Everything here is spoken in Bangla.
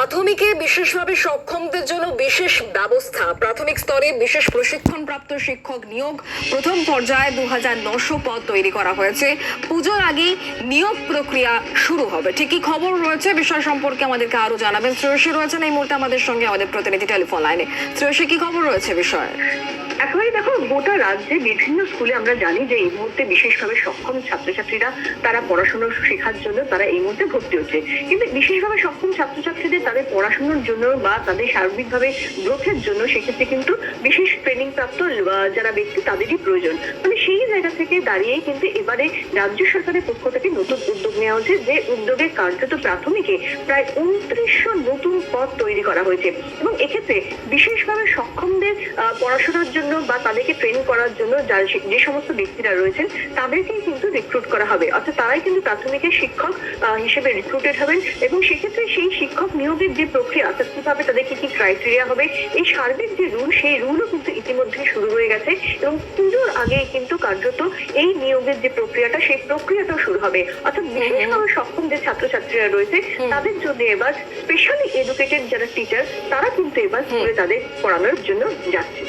প্রাথমিকে বিশেষভাবে সক্ষমদের জন্য বিশেষ ব্যবস্থা। প্রাথমিক স্তরে বিশেষ প্রশিক্ষণপ্রাপ্ত শিক্ষক নিয়োগ প্রথম পর্যায়ে দু হাজার নশো পদ তৈরি করা হয়েছে। পুজোর আগেই নিয়োগ প্রক্রিয়া শুরু হবে। ঠিকই খবর রয়েছে, বিষয় সম্পর্কে আমাদেরকে আরও জানাবেন শ্রেয়সী। রয়েছেন এই মুহূর্তে আমাদের সঙ্গে আমাদের প্রতিনিধি টেলিফোন লাইনে। শ্রেয়সী, কি খবর রয়েছে বিষয়ে? দেখো গোটা রাজ্যে বিভিন্ন স্কুলে আমরা জানি যে এই মুহূর্তে বিশেষভাবে সক্ষম ছাত্রছাত্রীরা, তারা পড়াশোনা শেখার জন্য তারা এই মুহূর্তে ভর্তি হচ্ছে। কিন্তু বিশেষভাবে সক্ষম ছাত্রছাত্রীদের তাদের পড়াশোনার জন্য বা তাদের সার্বিকভাবে গ্রোথের জন্য সেক্ষেত্রে কিন্তু বিশেষ ট্রেনিং প্রাপ্ত যারা ব্যক্তি তাদেরই প্রয়োজন। মানে সেই জায়গা থেকে দাঁড়িয়ে কিন্তু এবারে রাজ্য সরকারের পক্ষ থেকে নতুন নেওয়া হয়েছে যে উদ্যোগে কার্যত প্রাথমিকে প্রায় উনত্রিশশো নতুন পদ তৈরি করা হয়েছে। এবং এক্ষেত্রে বিশেষভাবে সক্ষমদের পড়াশোনার জন্য বা তাদেরকে ট্রেন করার জন্য যে সমস্ত ব্যক্তিরা রয়েছেন, তাদেরকেই কিন্তু রিক্রুট করা হবে। অর্থাৎ তারাই কিন্তু প্রাথমিকের শিক্ষক হিসেবে রিক্রুটেড হবেন এবং সেক্ষেত্রে সেই শিক্ষক নিয়োগের যে প্রক্রিয়া, অর্থাৎ কীভাবে তাদেরকে কি ক্রাইটেরিয়া হবে, এই সার্বিক যে রুল সেই রুলও ইতিমধ্যে শুরু হয়ে গেছে এবং পুজোর আগে কিন্তু কার্যত এই নিয়োগের যে প্রক্রিয়াটা সেই প্রক্রিয়াটাও শুরু হবে। অর্থাৎ বিশেষভাবে সক্ষম যে ছাত্রছাত্রীরা রয়েছে তাদের জন্য এবার স্পেশালি এডুকেটেড যারা টিচার তারা কিন্তু এবার স্কুলে তাদের পড়ানোর জন্য যাচ্ছে।